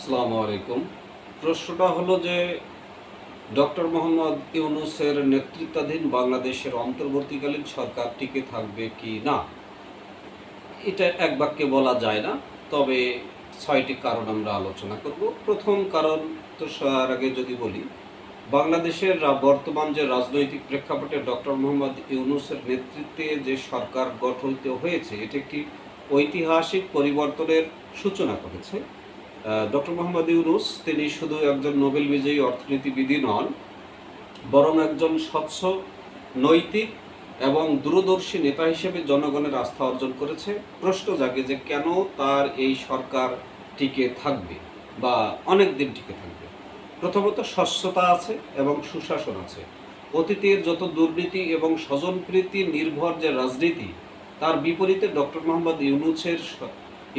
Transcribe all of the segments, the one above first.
আসসালামু আলাইকুম। প্রশ্নটা হলো যে, ডক্টর মোহাম্মদ ইউনুসের নেতৃত্বাধীন বাংলাদেশের অন্তর্বর্তীকালীন সরকার টিকে থাকবে কি না? এটা এক বাক্যে বলা যায় না, তবে ছয়টি কারণ আমরা আলোচনা করব। প্রথম কারণ তো তার আগে যদি বলি, বাংলাদেশের বর্তমান যে রাজনৈতিক প্রেক্ষাপটে ডক্টর মোহাম্মদ ইউনুসের নেতৃত্বে যে সরকার গঠিত হয়েছে, এটি একটি ঐতিহাসিক পরিবর্তনের সূচনা করেছে। ডক্টর মোহাম্মদ ইউনুস, তিনি শুধু একজন নোবেল বিজয়ী অর্থনীতিবিদই নন, বরং একজন স্বচ্ছ, নৈতিক এবং দূরদর্শী নেতা হিসেবে জনগণের আস্থা অর্জন করেছে। প্রশ্ন জাগে যে কেন তার এই সরকার টিকে থাকবে বা অনেক দিন টিকে থাকবে? প্রথমত স্বচ্ছতা আছে এবং সুশাসন আছে। অতীতের যত দুর্নীতি এবং স্বজনপ্রীতি নির্ভর যে রাজনীতি, তার বিপরীতে ডক্টর মোহাম্মদ ইউনুসের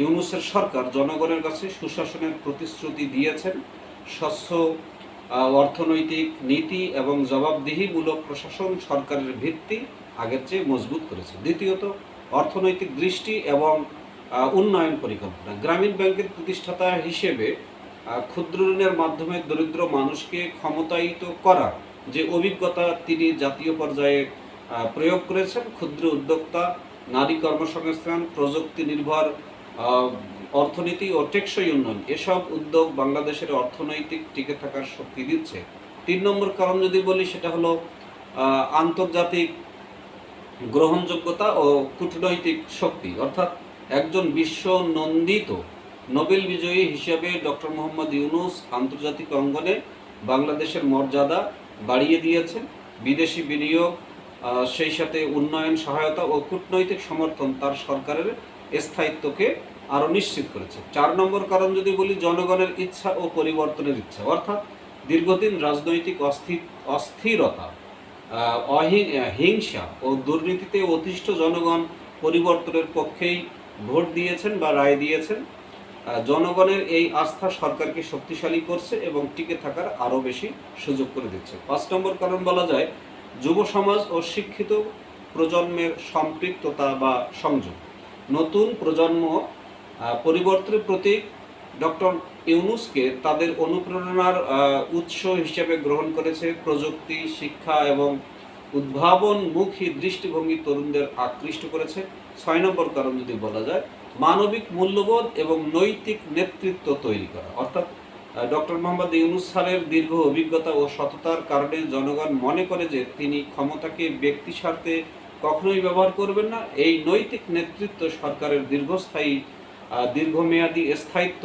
ইউনুসের সরকার জনগণের কাছে সুশাসনের প্রতিশ্রুতি দিয়েছেন। স্বচ্ছ অর্থনৈতিক নীতি এবং জবাবদিহিমূলক প্রশাসন সরকারের ভিত্তি আগের চেয়ে মজবুত করেছে। দ্বিতীয়ত, অর্থনৈতিক দৃষ্টি এবং উন্নয়ন পরিকল্পনা। গ্রামীণ ব্যাংকের প্রতিষ্ঠাতা হিসেবে ক্ষুদ্র ঋণের মাধ্যমে দরিদ্র মানুষকে ক্ষমতায়িত করার যে অভিজ্ঞতা তিনি জাতীয় পর্যায়ে প্রয়োগ করেছেন, ক্ষুদ্র উদ্যোক্তা, নারী কর্মসংস্থান প্রযুক্তি নির্ভর অর্থনীতি ও টেকসই উন্নয়ন, এসব উদ্যোগ বাংলাদেশের অর্থনৈতিক টিকে থাকার শক্তি দিচ্ছে। তিন নম্বর কারণ যদি বলি, সেটা হলো আন্তর্জাতিক গ্রহণযোগ্যতা ও কূটনৈতিক শক্তি। অর্থাৎ একজন বিশ্ব নন্দিত নোবেল বিজয়ী হিসেবে ডক্টর মোহাম্মদ ইউনুস আন্তর্জাতিক অঙ্গনে বাংলাদেশের মর্যাদা বাড়িয়ে দিয়েছেন বিদেশি বিনিয়োগ সেই সাথে উন্নয়ন, সহায়তা ও কূটনৈতিক সমর্থন তার সরকারের স্থায়িত্বকে আরও নিশ্চিত করেছে। চার নম্বর কারণ যদি বলি, জনগণের ইচ্ছা ও পরিবর্তনের ইচ্ছা। অর্থাৎ দীর্ঘদিন রাজনৈতিক অস্থির অস্থিরতা হিংসা ও দুর্নীতিতে অতিষ্ঠ জনগণ পরিবর্তনের পক্ষেই ভোট দিয়েছেন বা রায় দিয়েছেন। জনগণের এই আস্থা সরকারকে শক্তিশালী করছে এবং টিকে থাকার আরও বেশি সুযোগ করে দিচ্ছে। পাঁচ নম্বর কারণ বলা যায়, যুব সমাজ ও শিক্ষিত প্রজন্মের সম্পৃক্ততা বা সংযোগ। নতুন প্রজন্ম পরিবর্তনের প্রতীক ডক্টর ইউনুসকে তাদের অনুপ্রেরণার উৎস হিসেবে গ্রহণ করেছে প্রযুক্তি, শিক্ষা এবং উদ্ভাবনমুখী দৃষ্টিভঙ্গি তরুণদের আকৃষ্ট করেছে। ছয় নম্বর কারণ যদি বলা যায়, মানবিক মূল্যবোধ এবং নৈতিক নেতৃত্ব তৈরি করা। অর্থাৎ ডক্টর মোহাম্মদ ইউনুস স্যারের দীর্ঘ অভিজ্ঞতা ও সততার কারণে জনগণ মনে করে যে তিনি ক্ষমতাকে ব্যক্তি স্বার্থে কখনোই ব্যবহার করবেন না। এই নৈতিক নেতৃত্ব সরকারের দীর্ঘস্থায়ী দীর্ঘমেয়াদী স্থায়িত্ব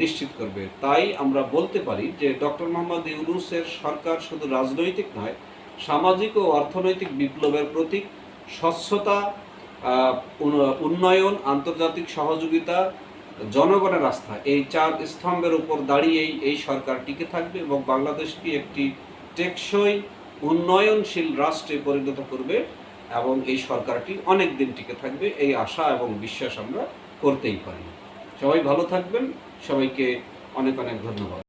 নিশ্চিত করবে। তাই আমরা বলতে পারি যে ডক্টর মোহাম্মদ ইউনুসের সরকার শুধু রাজনৈতিক নয়, সামাজিক ও অর্থনৈতিক বিপ্লবের প্রতীক, স্বচ্ছতা উন্নয়ন, আন্তর্জাতিক সহযোগিতা, জনগণের আস্থা, এই চার স্তম্ভের উপর দাঁড়িয়েই এই সরকার টিকে থাকবে এবং বাংলাদেশকে একটি টেকসই, উন্নয়নশীল রাষ্ট্রে পরিণত করবে। এবং এই সরকারটি অনেক দিন টিকে থাকবে, এই আশা এবং বিশ্বাস আমরা করতেই পারি। সবাই ভালো থাকবেন, সবাইকে অনেক অনেক ধন্যবাদ।